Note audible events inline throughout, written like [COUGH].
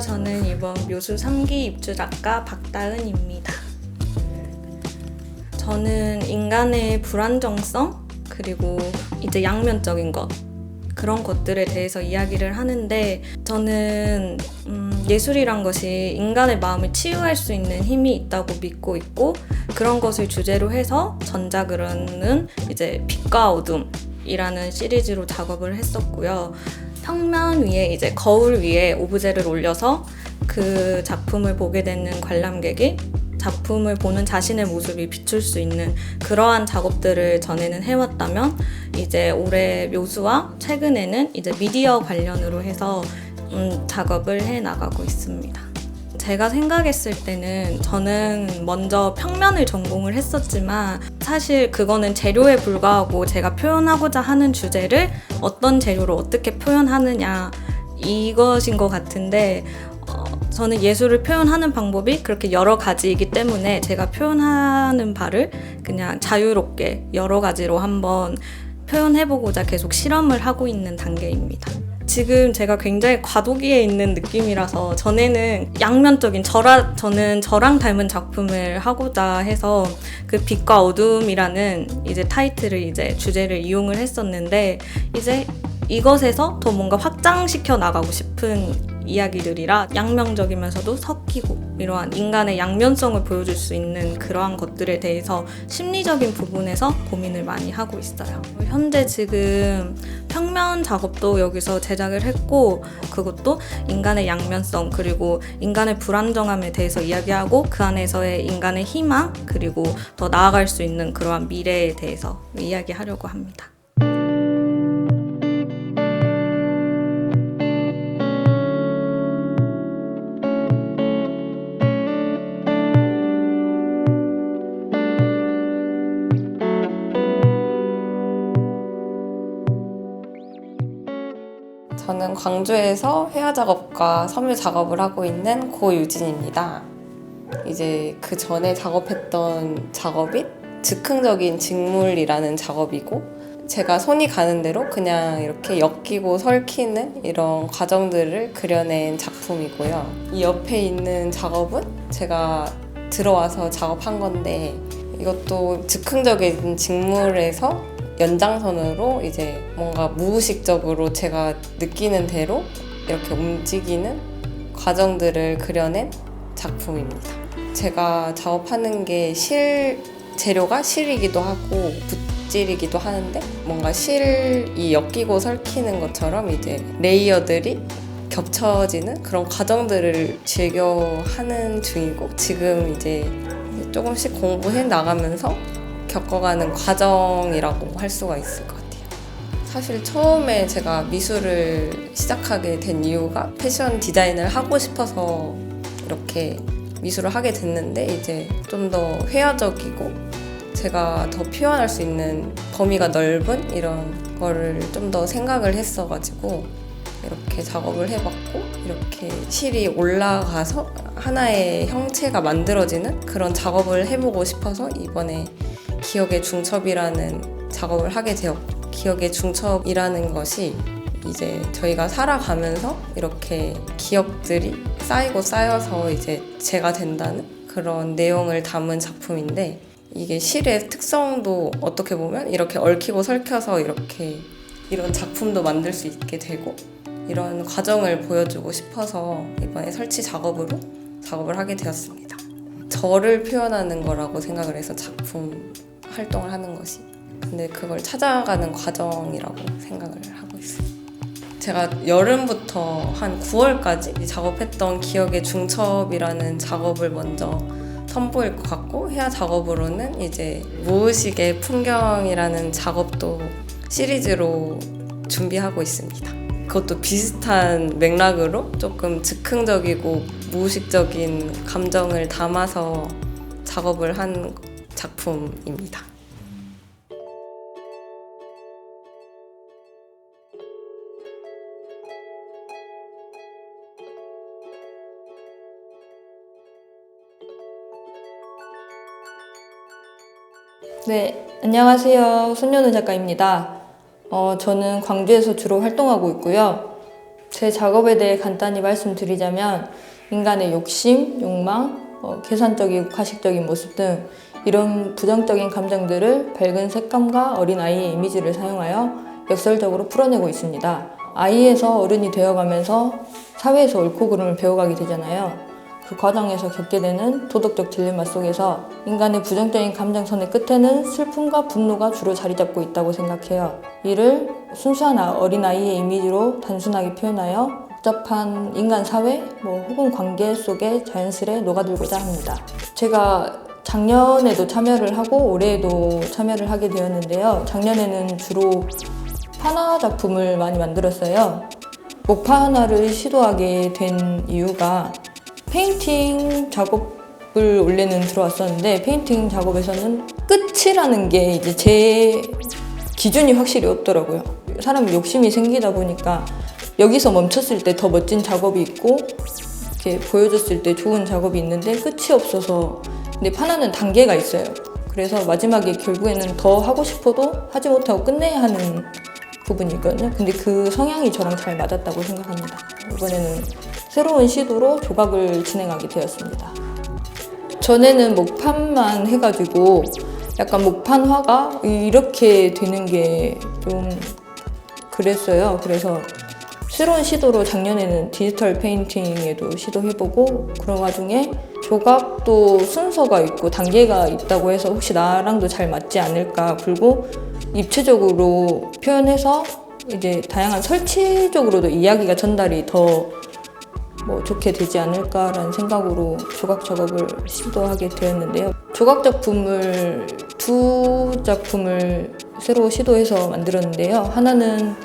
저는 이번 묘수 3기 입주 작가 박다은입니다. 저는 인간의 불안정성 그리고 이제 양면적인 것 그런 것들에 대해서 이야기를 하는데 저는 음, 예술이란 것이 인간의 마음을 치유할 수 있는 힘이 있다고 믿고 있고 그런 것을 주제로 해서 전작으로는 이제 빛과 어둠이라는 시리즈로 작업을 했었고요. 평면 위에 이제 거울 위에 오브제를 올려서 그 작품을 보게 되는 관람객이 작품을 보는 자신의 모습이 비출 수 있는 그러한 작업들을 전에는 해왔다면 이제 올해 묘수와 최근에는 이제 미디어 관련으로 해서 음, 작업을 해 나가고 있습니다. 제가 생각했을 때는 저는 먼저 평면을 전공을 했었지만 사실 그거는 재료에 불과하고 제가 표현하고자 하는 주제를 어떤 재료로 어떻게 표현하느냐 이것인 것 같은데 어, 저는 예술을 표현하는 방법이 그렇게 여러 가지이기 때문에 제가 표현하는 바를 그냥 자유롭게 여러 가지로 한번 표현해보고자 계속 실험을 하고 있는 단계입니다. 지금 제가 굉장히 과도기에 있는 느낌이라서 전에는 양면적인 저라 저는 저랑 닮은 작품을 하고자 해서 그 빛과 어둠이라는 이제 타이틀을 이제 주제를 이용을 했었는데 이제 이것에서 더 뭔가 확장시켜 나가고 싶은 이야기들이라 양면적이면서도 섞이고 이러한 인간의 양면성을 보여줄 수 있는 그러한 것들에 대해서 심리적인 부분에서 고민을 많이 하고 있어요. 현재 지금 평면 작업도 여기서 제작을 했고 그것도 인간의 양면성 그리고 인간의 불안정함에 대해서 이야기하고 그 안에서의 인간의 희망 그리고 더 나아갈 수 있는 그러한 미래에 대해서 이야기하려고 합니다. 저는 광주에서 회화 작업과 섬유 작업을 하고 있는 고유진입니다. 이제 그 전에 작업했던 작업이 즉흥적인 직물이라는 작업이고 제가 손이 가는 대로 그냥 이렇게 엮이고 설키는 이런 과정들을 그려낸 작품이고요. 이 옆에 있는 작업은 제가 들어와서 작업한 건데 이것도 즉흥적인 직물에서 연장선으로 이제 뭔가 무의식적으로 제가 느끼는 대로 이렇게 움직이는 과정들을 그려낸 작품입니다. 제가 작업하는 게 실 재료가 실이기도 하고 붓질이기도 하는데 뭔가 실이 엮이고 설키는 것처럼 이제 레이어들이 겹쳐지는 그런 과정들을 즐겨 하는 중이고 지금 이제 조금씩 공부해 나가면서 겪어가는 과정이라고 할 수가 있을 것 같아요. 사실 처음에 제가 미술을 시작하게 된 이유가 패션 디자인을 하고 싶어서 이렇게 미술을 하게 됐는데 이제 좀 더 회화적이고 제가 더 표현할 수 있는 범위가 넓은 이런 거를 좀 더 생각을 했어가지고 이렇게 작업을 해봤고 이렇게 실이 올라가서 하나의 형체가 만들어지는 그런 작업을 해보고 싶어서 이번에 기억의 중첩이라는 작업을 하게 되었고 기억의 중첩이라는 것이 이제 저희가 살아가면서 이렇게 기억들이 쌓이고 쌓여서 이제 제가 된다는 그런 내용을 담은 작품인데 이게 실의 특성도 어떻게 보면 이렇게 얽히고 설켜서 이렇게 이런 작품도 만들 수 있게 되고 이런 과정을 보여주고 싶어서 이번에 설치 작업으로 작업을 하게 되었습니다. 저를 표현하는 거라고 생각을 해서 작품 활동을 하는 것이 근데 그걸 찾아가는 과정이라고 생각을 하고 있어요. 제가 여름부터 한 9월까지 작업했던 기억의 중첩이라는 작업을 먼저 선보일 것 같고 해야 작업으로는 이제 무의식의 풍경이라는 작업도 시리즈로 준비하고 있습니다. 그것도 비슷한 맥락으로 조금 즉흥적이고 무의식적인 감정을 담아서 작업을 한 작품입니다. 네, 안녕하세요. 손연우 작가입니다. 어, 저는 광주에서 주로 활동하고 있고요. 제 작업에 대해 간단히 말씀드리자면 인간의 욕심, 욕망, 어, 계산적이고 가식적인 모습 등 이런 부정적인 감정들을 밝은 색감과 어린 아이의 이미지를 사용하여 역설적으로 풀어내고 있습니다. 아이에서 어른이 되어가면서 사회에서 옳고 그름을 배워가게 되잖아요. 그 과정에서 겪게 되는 도덕적 딜레마 속에서 인간의 부정적인 감정선의 끝에는 슬픔과 분노가 주로 자리 잡고 있다고 생각해요. 이를 순수한 아- 어린아이의 이미지로 단순하게 표현하여 복잡한 인간 사회, 뭐 혹은 관계 속에 자연스레 녹아들고자 합니다. 제가 작년에도 참여를 하고 올해에도 참여를 하게 되었는데요. 작년에는 주로 판화 작품을 많이 만들었어요. 목판화를 시도하게 된 이유가 페인팅 작업을 원래는 들어왔었는데 페인팅 작업에서는 끝이라는 게 이제 제 기준이 확실히 없더라고요. 사람이 욕심이 생기다 보니까 여기서 멈췄을 때 더 멋진 작업이 있고 이렇게 보여줬을 때 좋은 작업이 있는데 끝이 없어서 근데 판화는 단계가 있어요. 그래서 마지막에 결국에는 더 하고 싶어도 하지 못하고 끝내야 하는 부분이 있거든요. 근데 그 성향이 저랑 잘 맞았다고 생각합니다. 이번에는 새로운 시도로 조각을 진행하게 되었습니다. 전에는 목판만 해가지고 약간 목판화가 이렇게 되는 게 좀 그랬어요. 그래서 새로운 시도로 작년에는 디지털 페인팅에도 시도해보고 그런 와중에 조각도 순서가 있고 단계가 있다고 해서 혹시 나랑도 잘 맞지 않을까 그리고 입체적으로 표현해서 이제 다양한 설치적으로도 이야기가 전달이 더 뭐 좋게 되지 않을까라는 생각으로 조각 작업을 시도하게 되었는데요. 조각 작품을 두 작품을 새로 시도해서 만들었는데요. 하나는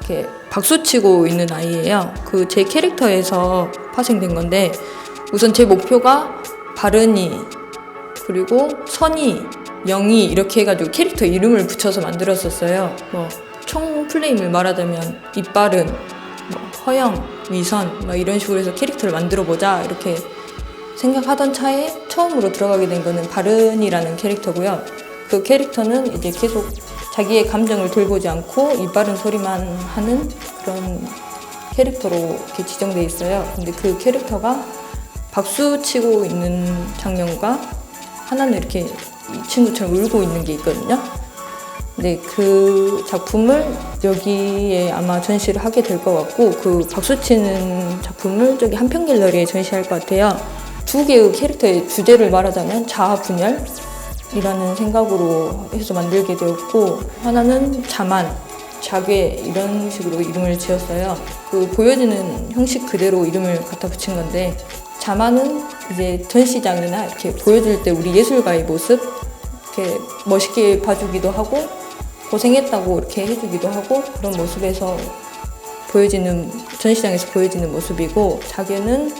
이렇게 박수치고 있는 아이예요. 그 제 캐릭터에서 파생된 건데 우선 제 목표가 바른이 그리고 선이 영이 이렇게 해가지고 캐릭터 이름을 붙여서 만들었었어요. 뭐 총 플레임을 말하자면 이빨은 뭐 허영, 위선 막 이런 식으로 해서 캐릭터를 만들어 보자 이렇게 생각하던 차에 처음으로 들어가게 된 거는 바른이라는 캐릭터고요. 그 캐릭터는 이제 계속 자기의 감정을 돌보지 않고 이빠른 소리만 하는 그런 캐릭터로 이렇게 지정돼 있어요. 근데 그 캐릭터가 박수 치고 있는 장면과 하나는 이렇게 이 친구처럼 울고 있는 게 있거든요. 네, 그 작품을 여기에 아마 전시를 하게 될 것 같고 그 박수 치는 작품을 저기 한평 갤러리에 전시할 것 같아요. 두 개의 캐릭터의 주제를 말하자면 자아 분열 이라는 생각으로 해서 만들게 되었고 하나는 자만, 자괴 이런 식으로 이름을 지었어요. 그 보여지는 형식 그대로 이름을 갖다 붙인 건데 자만은 이제 전시장이나 이렇게 보여줄 때 우리 예술가의 모습 이렇게 멋있게 봐주기도 하고 고생했다고 이렇게 해주기도 하고 그런 모습에서 보여지는 전시장에서 보여지는 모습이고 자기는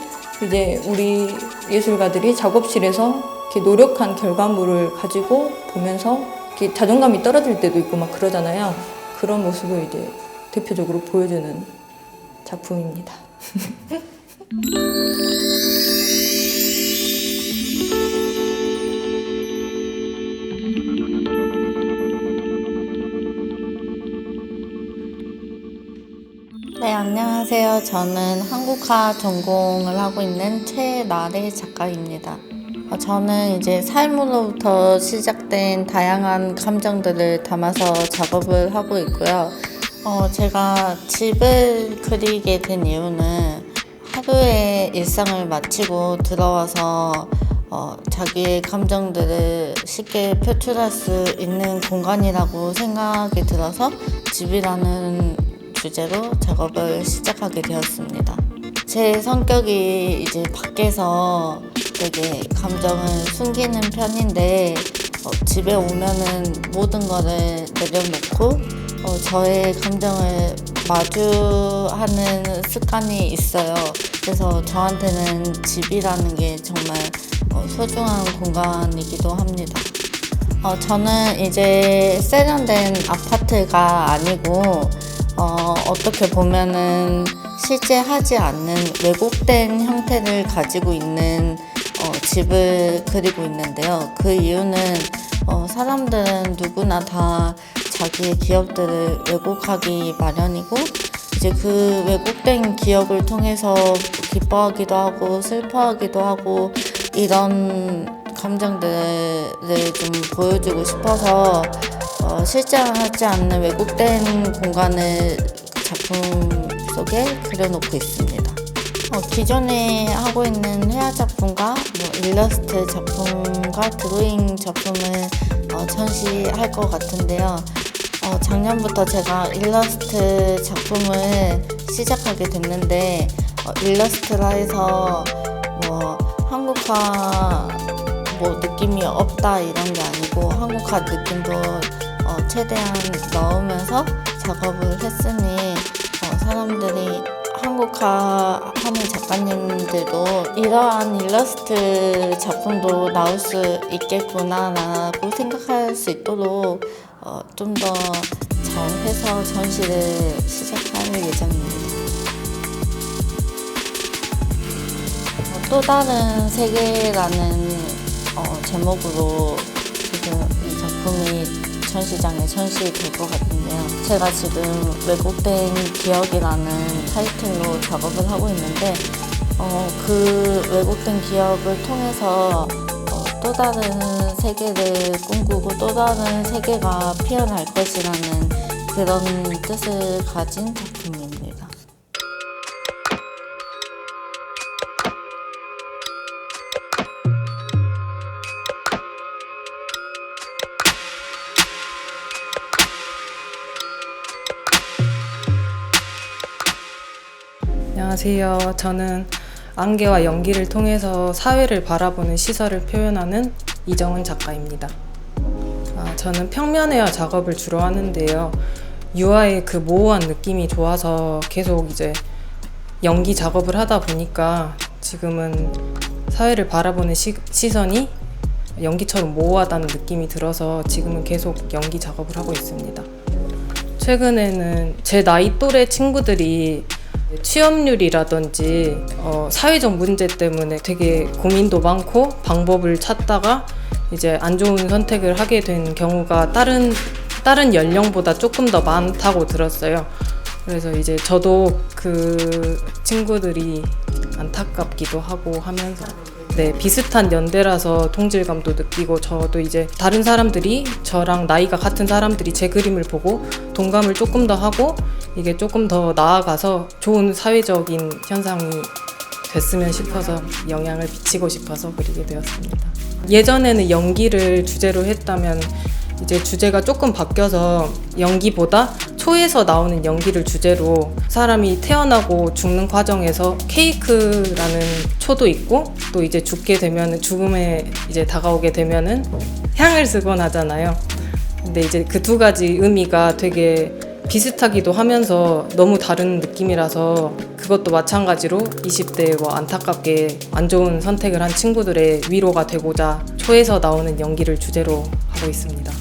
이제 우리 예술가들이 작업실에서 이렇게 노력한 결과물을 가지고 보면서 이렇게 자존감이 떨어질 때도 있고 막 그러잖아요. 그런 모습을 이제 대표적으로 보여주는 작품입니다. [LAUGHS] 네, 안녕하세요. 저는 한국화 전공을 하고 있는 최나래 작가입니다. 어, 저는 이제 삶으로부터 시작된 다양한 감정들을 담아서 작업을 하고 있고요. 어, 제가 집을 그리게 된 이유는 하루의 일상을 마치고 들어와서 어, 자기의 감정들을 쉽게 표출할 수 있는 공간이라고 생각이 들어서 집이라는 주제로 작업을 시작하게 되었습니다. 제 성격이 이제 밖에서 되게 감정을 숨기는 편인데 어, 집에 오면은 모든 거를 내려놓고 어, 저의 감정을 마주하는 습관이 있어요. 그래서 저한테는 집이라는 게 정말 어, 소중한 공간이기도 합니다. 어, 저는 이제 세련된 아파트가 아니고 어, 어떻게 보면은 실제 하지 않는 왜곡된 형태를 가지고 있는 어, 집을 그리고 있는데요. 그 이유는 어, 사람들은 누구나 다 자기의 기억들을 왜곡하기 마련이고 이제 그 왜곡된 기억을 통해서 기뻐하기도 하고 슬퍼하기도 하고 이런 감정들을 좀 보여주고 싶어서 어, 실제하지 않는 왜곡된 공간을 작품 속에 그려놓고 있습니다. 어, 기존에 하고 있는 회화 작품과 뭐 일러스트 작품과 드로잉 작품을 어, 전시할 것 같은데요. 어, 작년부터 제가 일러스트 작품을 시작하게 됐는데 어, 일러스트라 해서 뭐 한국화 뭐 느낌이 없다 이런 게 아니고 한국화 느낌도 어, 최대한 넣으면서 작업을 했으니 어, 사람들이 한국화 하는 작가님들도 이러한 일러스트 작품도 나올 수 있겠구나라고 생각할 수 있도록 어, 좀더 잘해서 전시를 시작할 예정입니다. 어, 또 다른 세계라는 어, 제목으로 지금 이 작품이 전시장에 전시될 것 같은데요. 제가 지금 왜곡된 기억이라는 타이틀로 작업을 하고 있는데 어, 그 왜곡된 기억을 통해서 어, 또 다른 세계를 꿈꾸고 또 다른 세계가 피어날 것이라는 그런 뜻을 가진 작품입니다. 안녕하세요. 저는 안개와 연기를 통해서 사회를 바라보는 시설을 표현하는 이정은 작가입니다. 아, 저는 평면회화 작업을 주로 하는데요. 유화의 그 모호한 느낌이 좋아서 계속 이제 연기 작업을 하다 보니까 지금은 사회를 바라보는 시, 시선이 연기처럼 모호하다는 느낌이 들어서 지금은 계속 연기 작업을 하고 있습니다. 최근에는 제 나이 또래 친구들이 취업률이라든지 어, 사회적 문제 때문에 되게 고민도 많고 방법을 찾다가 이제 안 좋은 선택을 하게 된 경우가 다른 다른 연령보다 조금 더 많다고 들었어요. 그래서 이제 저도 그 친구들이 안타깝기도 하고 하면서 네, 비슷한 연대라서 동질감도 느끼고 저도 이제 다른 사람들이 저랑 나이가 같은 사람들이 제 그림을 보고 동감을 조금 더 하고 이게 조금 더 나아가서 좋은 사회적인 현상이 됐으면 싶어서 영향을 미치고 싶어서 그리게 되었습니다. 예전에는 연기를 주제로 했다면 이제 주제가 조금 바뀌어서 연기보다 초에서 나오는 연기를 주제로 사람이 태어나고 죽는 과정에서 케이크라는 초도 있고 또 이제 죽게 되면 죽음에 이제 다가오게 되면은 향을 쓰곤 하잖아요. 근데 이제 그 두 가지 의미가 되게 비슷하기도 하면서 너무 다른 느낌이라서 그것도 마찬가지로 20대에 뭐 안타깝게 안 좋은 선택을 한 친구들의 위로가 되고자 초에서 나오는 연기를 주제로 하고 있습니다.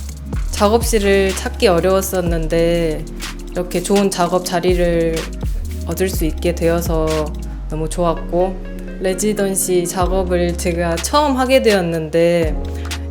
작업실을 찾기 어려웠었는데 이렇게 좋은 작업 자리를 얻을 수 있게 되어서 너무 좋았고 레지던시 작업을 제가 처음 하게 되었는데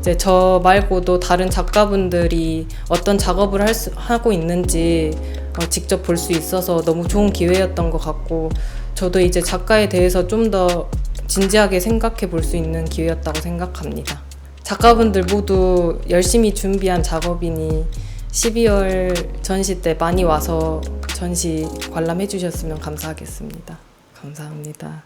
이제 저 말고도 다른 작가분들이 어떤 작업을 할 수, 하고 있는지 어, 직접 볼 수 있어서 너무 좋은 기회였던 것 같고 저도 이제 작가에 대해서 좀 더 진지하게 생각해 볼 수 있는 기회였다고 생각합니다. 작가분들 모두 열심히 준비한 작업이니 12월 전시 때 많이 와서 전시 관람해 주셨으면 감사하겠습니다. 감사합니다.